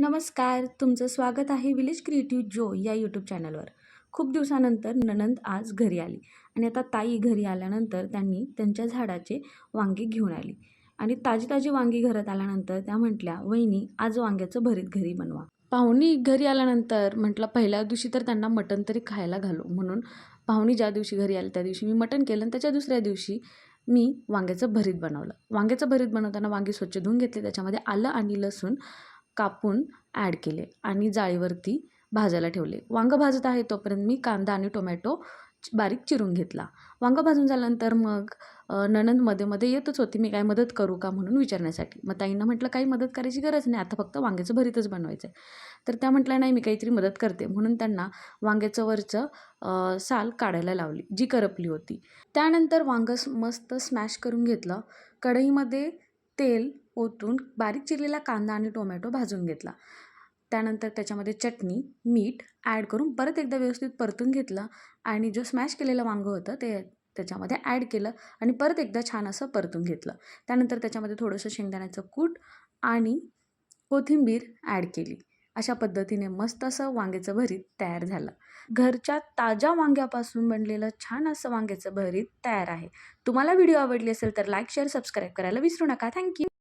नमस्कार तुमचं स्वागत आहे विलेज क्रिएटिव्ह जो या यूट्यूब चॅनलवर. खूप दिवसानंतर ननंद आज घरी आली आणि आता ताई घरी आल्यानंतर त्यांनी त्यांच्या झाडाचे वांगी घेऊन आली आणि ताजी ताजी वांगी घरात आल्यानंतर त्या म्हटल्या वहिनी आज वांग्याचं भरीत घरी बनवा. पाहुणी घरी आल्यानंतर म्हटलं पहिल्या दिवशी तर त्यांना मटण तरी खायला घालू. म्हणून पाहुणी ज्या दिवशी घरी आली त्या दिवशी मी मटण केलं आणि त्याच्या दुसऱ्या दिवशी मी वांग्याचं भरीत बनवलं. वांग्याचं भरीत बनवताना वांगी स्वच्छ धुवून घेतले. त्याच्यामध्ये आलं आणि लसूण कापून ॲड केले आणि जाळीवरती भाजायला ठेवले. वांगं भाजत आहे तोपर्यंत मी कांदा आणि टोमॅटो बारीक चिरून घेतला. वांगं भाजून झाल्यानंतर मग अ, नणंदमध्ये मध्ये येतच होती. मी काय मदत करू का म्हणून विचारण्यासाठी. मग ताईंना म्हटलं काही मदत करायची गरज नाही. आता फक्त वांग्याचं भरीतच बनवायचं आहे तर त्या म्हटल्या नाही मी काहीतरी मदत करते. म्हणून त्यांना वांग्याचं वरचं साल काढायला लावली जी करपली होती. त्यानंतर वांगं मस्त स्मॅश करून घेतलं. कढईमध्ये तेल ओतून बारीक चिरलेला कांदा आणि टोमॅटो भाजून घेतला. त्यानंतर त्याच्यामध्ये चटणी मीठ ॲड करून परत एकदा व्यवस्थित परतून घेतलं आणि जो स्मॅश केलेलं वांगं होतं ते त्याच्यामध्ये ॲड केलं आणि परत एकदा छान असं परतून घेतलं. त्यानंतर त्याच्यामध्ये थोडंसं शेंगदाण्याचं कूट आणि कोथिंबीर ॲड केली. अशा पद्धतीने मस्त असं वांग्याचं भरीत तयार झालं. घरच्या ताज्या वांग्यापासून बनलेलं छान असं वांग्याचं भरीत तयार आहे. तुम्हाला व्हिडिओ आवडली असेल तर लाईक शेअर सबस्क्राईब करायला विसरू नका. थँक्यू.